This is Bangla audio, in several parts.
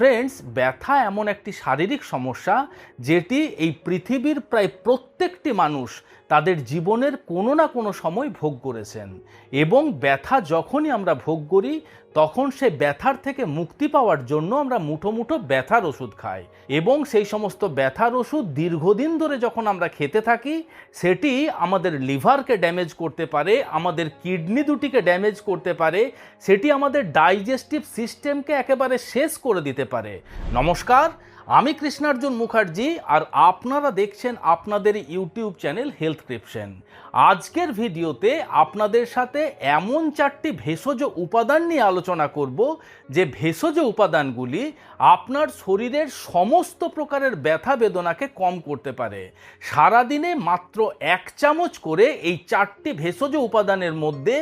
ফ্রেন্ডস ব্যথা এমন একটি শারীরিক সমস্যা যেটি এই পৃথিবীর প্রায় প্রত্যেকটি মানুষ তাদের জীবনের কোনো না কোনো সময় ভোগ করেছেন এবং ব্যথা যখনই আমরা ভোগ করি, তখন সে ব্যথার থেকে মুক্তি পাওয়ার জন্য আমরা মুঠো মুঠো ব্যথার ওষুধ খাই এবং সেই সমস্ত ব্যথার ওষুধ দীর্ঘদিন ধরে যখন আমরা খেতে থাকি, সেটি আমাদের লিভারকে ড্যামেজ করতে পারে, আমাদের কিডনি দুটিকে ড্যামেজ করতে পারে, সেটি আমাদের ডাইজেস্টিভ সিস্টেমকে একেবারে শেষ করে দিতে পারে। নমস্কার আমি কৃষ্ণার্জুন মুখার্জি আর আপনারা দেখছেন আপনাদের ইউটিউব চ্যানেল হেলথ ক্রিপশন। আজকের ভিডিওতে আপনাদের সাথে এমন চারটি ভেষজ উপাদান নিয়ে আলোচনা করব যে ভেষজ উপাদানগুলি আপনার শরীরের সমস্ত প্রকারের ব্যথা বেদনাকে কম করতে পারে। সারাদিনে মাত্র এক চামচ করে এই চারটি ভেষজ উপাদানের মধ্যে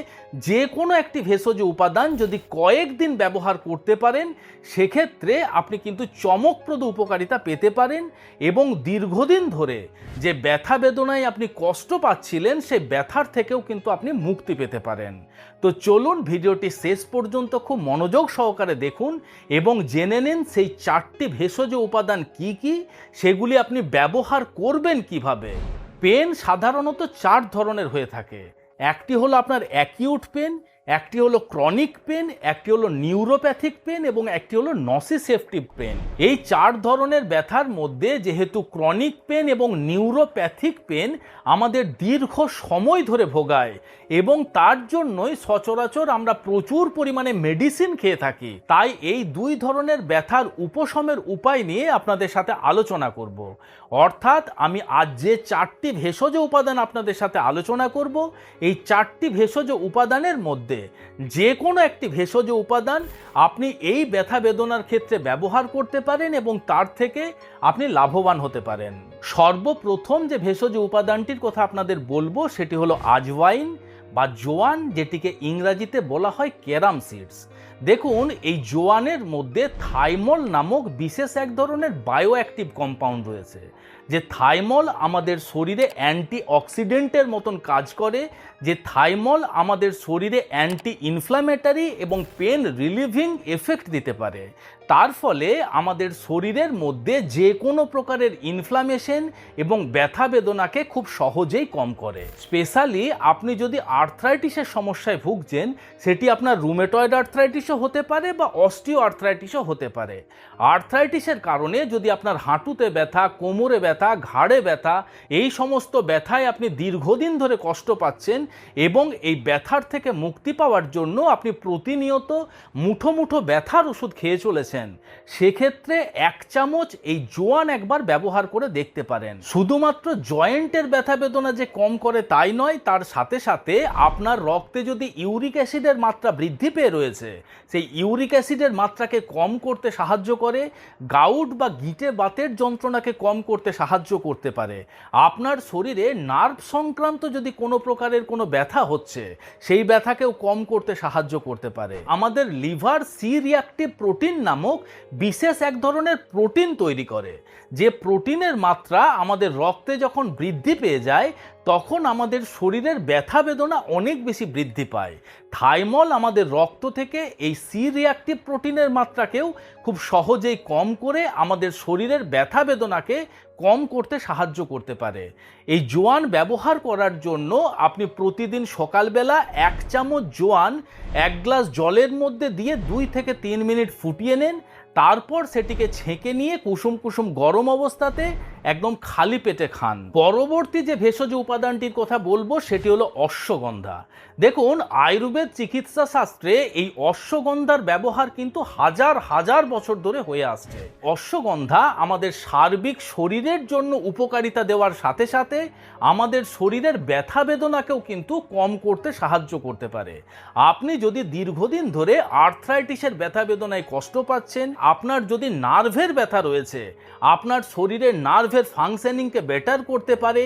যে কোনো একটি ভেষজ উপাদান যদি কয়েকদিন ব্যবহার করতে পারেন, সেক্ষেত্রে আপনি কিন্তু চমকপ্রদ উপকারিতা পেতে পারেন এবং দীর্ঘদিন ধরে যে ব্যথা বেদনায় আপনি কষ্ট পাচ্ছিলেন সেই ব্যথার থেকেও কিন্তু আপনি মুক্তি পেতে পারেন। তো চলুন ভিডিওটি শেষ পর্যন্ত খুব মনোযোগ সহকারে দেখুন এবং জেনে নিন সেই চারটি ভেষজ উপাদান কি কি, সেগুলি আপনি ব্যবহার করবেন কীভাবে। পেন সাধারণত চার ধরনের হয়ে থাকে। একটি হলো আপনার অ্যাকিউট পেন একটি হলো ক্রনিক পেন একটি হলো নিউরোপ্যাথিক পেন এবং একটি হলো নসিসেপটিভ পেন এই চার ধরনের ব্যথার মধ্যে যেহেতু ক্রনিক পেন এবং নিউরোপ্যাথিক পেন আমাদের দীর্ঘ সময় ধরে ভোগায় এবং তার জন্যই সচরাচর আমরা প্রচুর পরিমাণে মেডিসিন খেয়ে থাকি। তাই এই দুই ধরনের ব্যথার উপশমের উপায় নিয়ে আপনাদের সাথে আলোচনা করব। অর্থাৎ আমি আজ যে চারটি ভেষজ উপাদান আপনাদের সাথে আলোচনা করব, এই চারটি ভেষজ উপাদানের মধ্যে যে কোনো একটি ভেষজ উপাদান আপনি এই ব্যথা বেদনার ক্ষেত্রে ব্যবহার করতে পারেন এবং তার থেকে আপনি লাভবান হতে পারেন। সর্বপ্রথম যে ভেষজ উপাদানটির কথা আপনাদের বলব সেটি হলো আজওয়াইন বা জোয়ান, যেটিকে ইংরাজিতে বলা হয় ক্যারাম সিডস। দেখুন, এই জোয়ানের মধ্যে থাইমল নামক বিশেষ এক ধরনের বায়ো অ্যাক্টিভ কম্পাউন্ড রয়েছে। যে থাইমল আমাদের শরীরে অ্যান্টি অক্সিডেন্টের মতন কাজ করে, যে থাইমল আমাদের শরীরে অ্যান্টি ইনফ্ল্যামেটারি এবং পেন রিলিভিং এফেক্ট দিতে পারে। তার ফলে আমাদের শরীরের মধ্যে যে কোনো প্রকারের ইনফ্লামেশন এবং ব্যথা বেদনাকে খুব সহজেই কম করে। স্পেশালি আপনি যদি আর্থ্রাইটিসের সমস্যায় ভুগছেন, সেটি আপনার রুমেটয়েড আর্থ্রাইটিসও হতে পারে বা অস্টিও আর্থ্রাইটিসও হতে পারে। আর্থ্রাইটিসের কারণে যদি আপনার হাঁটুতে ব্যথা, কোমরে ব্যথা ঘাড়ে ব্যথা, এই সমস্ত ব্যথায় আপনি দীর্ঘদিন ধরে কষ্ট পাচ্ছেন এবং এই ব্যথার থেকে মুক্তি পাওয়ার জন্য আপনি প্রতিনিয়ত মুঠো মুঠো ব্যথার ওষুধ খেয়ে চলেছেন। সেক্ষেত্রে এক চামচ এই জোয়ান একবার ব্যবহার করে দেখতে পারেন। শুধুমাত্র জয়েন্টের ব্যথা বেদনা যে কম করে তাই নয়, তার সাথে সাথে আপনার রক্তে যদি ইউরিক অ্যাসিডের মাত্রা বৃদ্ধি পেয়ে রয়েছে, সেই ইউরিক অ্যাসিডের মাত্রাকে কম করতে সাহায্য করে, গাউট বা গিটে বাতের যন্ত্রণাকে কম করতে সাহায্য করতে পারে। আপনার শরীরে নার্ভ সংক্রান্ত যদি কোনো প্রকারের কোনো ব্যথা হচ্ছে, সেই ব্যথাকেও কম করতে সাহায্য করতে পারে। আমাদের লিভার সি রিয়াক্টিভ প্রোটিন নামক বিশেষ এক ধরনের প্রোটিন তৈরি করে। যে প্রোটিনের মাত্রা আমাদের রক্তে যখন বৃদ্ধি পেয়ে যায় তখন আমাদের শরীরের ব্যথা বেদনা অনেক বেশি বৃদ্ধি পায়। থাইমল আমাদের রক্ত থেকে এই সি রিয়াক্টিভ প্রোটিনের মাত্রাকেও খুব সহজেই কম করে আমাদের শরীরের ব্যথা বেদনাকে কম করতে সাহায্য করতে পারে। এই জোয়ান ব্যবহার করার জন্য আপনি প্রতিদিন সকালবেলা এক চামচ জোয়ান এক গ্লাস জলের মধ্যে দিয়ে দুই থেকে তিন মিনিট ফুটিয়ে নেন। তারপর সেটিকে ছেঁকে নিয়ে কুসুম কুসুম গরম অবস্থাতে একদম খালি পেটে খান। পরবর্তী যে ভেষজ উপাদানটির কথা বলব, সেটি হলো অশ্বগন্ধা। দেখুন, আয়ুর্বেদ চিকিৎসা শাস্ত্রে এই অশ্বগন্ধার ব্যবহার কিন্তু হাজার হাজার বছর ধরে হয়ে আসছে। অশ্বগন্ধা আমাদের সার্বিক শরীরের জন্য উপকারিতা দেওয়ার সাথে সাথে আমাদের শরীরের ব্যথা বেদনাকেও কিন্তু কম করতে সাহায্য করতে পারে। আপনি যদি দীর্ঘদিন ধরে আর্থ্রাইটিসের ব্যথা বেদনায় কষ্ট পাচ্ছেন, আপনার যদি নার্ভের ব্যথা রয়েছে, আপনার শরীরের নার্ভের ফাংশনিংকে বেটার করতে পারে,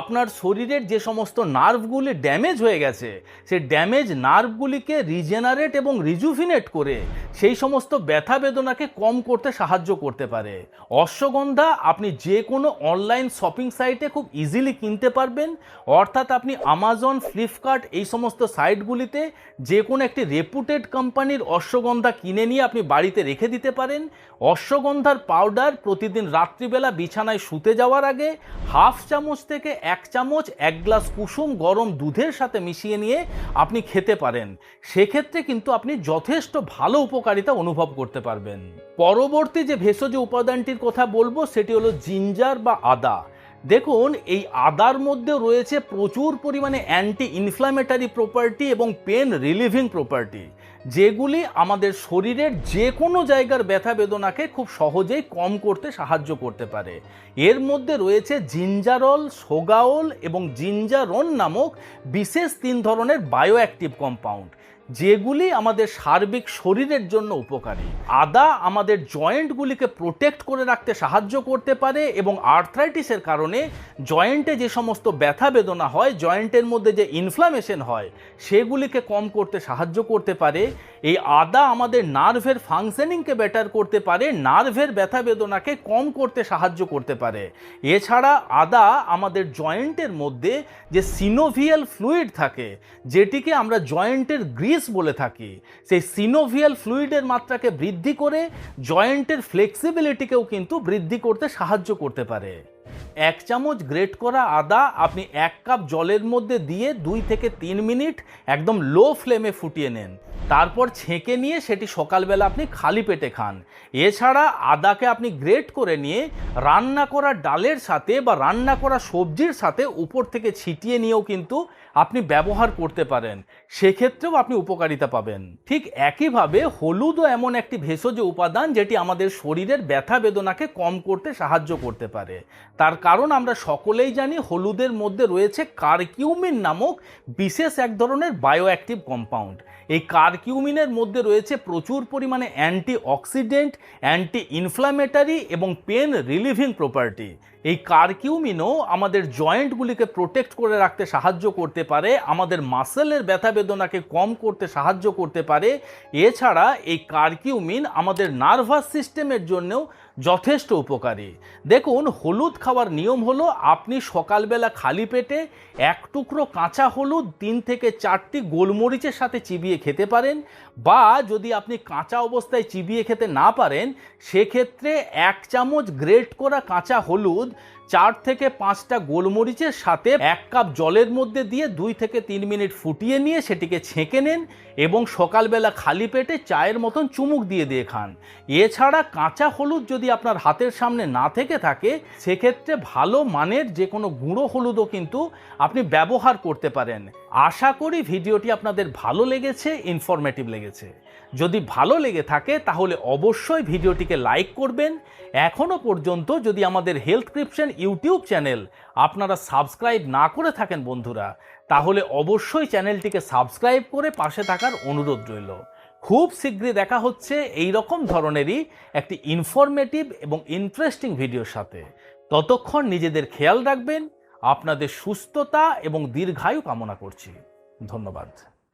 আপনার শরীরের যে সমস্ত নার্ভগুলি ড্যামেজ হয়ে গেছে, সেই ড্যামেজ নার্ভগুলিকে রিজেনারেট এবং রিজুভিনেট করে সেই সমস্ত ব্যথা বেদনাকে কম করতে সাহায্য করতে পারে। অশ্বগন্ধা আপনি যে কোনো অনলাইন শপিং সাইটে খুব ইজিলি কিনতে পারবেন। অর্থাৎ আপনি আমাজন ফ্লিপকার্ট এই সমস্ত সাইটগুলিতে যে কোনো একটি রেপুটেড কোম্পানির অশ্বগন্ধা কিনে নিয়ে আপনি বাড়িতে রেখে দিতে পারেন। অশ্বগন্ধার পাউডার প্রতিদিন রাত্রিবেলা বিছানায় শুতে যাওয়ার আগে হাফ চামচ থেকে এক চামচ এক গ্লাস কুসুম গরম দুধের সাথে মিশিয়ে নিয়ে আপনি খেতে পারেন। সেক্ষেত্রে কিন্তু আপনি যথেষ্ট ভালো উপকারিতা অনুভব করতে পারবেন। পরবর্তী যে ভেষজ উপাদানটির কথা বলব, সেটি হলো জিঞ্জার বা আদা। দেখুন, এই আদার মধ্যে রয়েছে প্রচুর পরিমাণে অ্যান্টি ইনফ্ল্যামেটারি প্রপার্টি এবং পেন রিলিভিং প্রপার্টি যেগুলি আমাদের শরীরের যে কোনো জায়গার ব্যথা বেদনাকে খুব সহজেই কম করতে সাহায্য করতে পারে। এর মধ্যে রয়েছে জিঞ্জারল, সোগাওল এবং জিঞ্জারন নামক বিশেষ তিন ধরনের বায়োঅ্যাক্টিভ কম্পাউন্ড যেগুলি আমাদের সার্বিক শরীরের জন্য উপকারী। আদা আমাদের জয়েন্টগুলিকে প্রোটেক্ট করে রাখতে সাহায্য করতে পারে এবং আর্থ্রাইটিসের কারণে জয়েন্টে যে সমস্ত ব্যথা বেদনা হয়, জয়েন্টের মধ্যে যে ইনফ্লামেশন হয়, সেগুলিকে কম করতে সাহায্য করতে পারে। এই আদা আমাদের নার্ভের ফাংশনিংকে বেটার করতে পারে, নার্ভের ব্যথা বেদনাকে কম করতে সাহায্য করতে পারে। এছাড়া আদা আমাদের জয়েন্টের মধ্যে যে সিনোভিয়াল ফ্লুইড থাকে, যেটিকে আমরা জয়েন্টের গ্রিস বলে থাকি। সেই সিনোভিয়াল ফ্লুইডের মাত্রাকে বৃদ্ধি করে জয়েন্টের ফ্লেক্সিবিলিটিকেও কিন্তু বৃদ্ধি করতে সাহায্য করতে পারে। এক চামচ গ্রেট করা আদা আপনি এক কাপ জলের মধ্যে দিয়ে দুই থেকে তিন মিনিট একদম লো ফ্লেমে ফুটিয়ে নেন। তারপর ছেঁকে নিয়ে সেটি সকালবেলা আপনি খালি পেটে খান। এছাড়া আদাকে আপনি গ্রেট করে নিয়ে রান্না করা ডালের সাথে বা রান্না করা সবজির সাথে উপর থেকে ছিটিয়ে নিয়েও কিন্তু আপনি ব্যবহার করতে পারেন। সেক্ষেত্রেও আপনি উপকারিতা পাবেন। ঠিক একইভাবে হলুদও এমন একটি ভেষজ উপাদান যেটি আমাদের শরীরের ব্যথা বেদনাকে কম করতে সাহায্য করতে পারে। তার কারণ আমরা সকলেই জানি হলুদের মধ্যে রয়েছে কারকিউমিন নামক বিশেষ এক ধরনের বায়ো অ্যাক্টিভ কম্পাউন্ড এই কারকিউমিনের মধ্যে রয়েছে প্রচুর পরিমাণে অ্যান্টি অক্সিডেন্ট অ্যান্টি ইনফ্লামেটারি এবং পেন রিলিভিং প্রপার্টি। এই কারকিউমিনও আমাদের জয়েন্টগুলিকে প্রোটেক্ট করে রাখতে সাহায্য করতে পারে, আমাদের মাসেলের ব্যথা বেদনাকে কম করতে সাহায্য করতে পারে। এছাড়া এই কারকিউমিন আমাদের নার্ভাস সিস্টেমের জন্যও যথেষ্ট উপকারী। দেখুন, হলুদ খাওয়ার নিয়ম হলো আপনি সকালবেলা খালি পেটে এক টুকরো কাঁচা হলুদ তিন থেকে চারটি গোলমরিচের সাথে চিবিয়ে খেতে পারেন বা যদি আপনি কাঁচা অবস্থায় চিবিয়ে খেতে না পারেন, সেক্ষেত্রে এক চামচ গ্রেট করা কাঁচা হলুদ চার থেকে পাঁচটা গোলমরিচের সাথে এক কাপ জলের মধ্যে দিয়ে দুই থেকে তিন মিনিট ফুটিয়ে নিয়ে সেটিকে ছেঁকে নেন এবং সকালবেলা খালি পেটে চায়ের মতন চুমুক দিয়ে দিয়ে খান। এছাড়া কাঁচা হলুদ যদি আপনার হাতের সামনে না থেকে থাকে, সেক্ষেত্রে ভালো মানের যে কোনো গুঁড়ো হলুদও কিন্তু আপনি ব্যবহার করতে পারেন। আশা করি ভিডিওটি আপনাদের ভালো লেগেছে ইনফরমেটিভ লেগেছে। যদি ভালো লেগে থাকে, তাহলে অবশ্যই ভিডিওটিকে লাইক করবেন। এখনও পর্যন্ত যদি আমাদের হেলথ ক্রিপশন ইউটিউব চ্যানেল আপনারা সাবস্ক্রাইব না করে থাকেন বন্ধুরা, তাহলে অবশ্যই চ্যানেলটিকে সাবস্ক্রাইব করে পাশে থাকার অনুরোধ রইল। খুব শীঘ্রই দেখা হচ্ছে এই রকম ধরনেরই একটি ইনফরমেটিভ এবং ইন্টারেস্টিং ভিডিওর সাথে। ততক্ষণ নিজেদের খেয়াল রাখবেন, আপনাদের সুস্থতা এবং দীর্ঘায়ু কামনা করছি। ধন্যবাদ।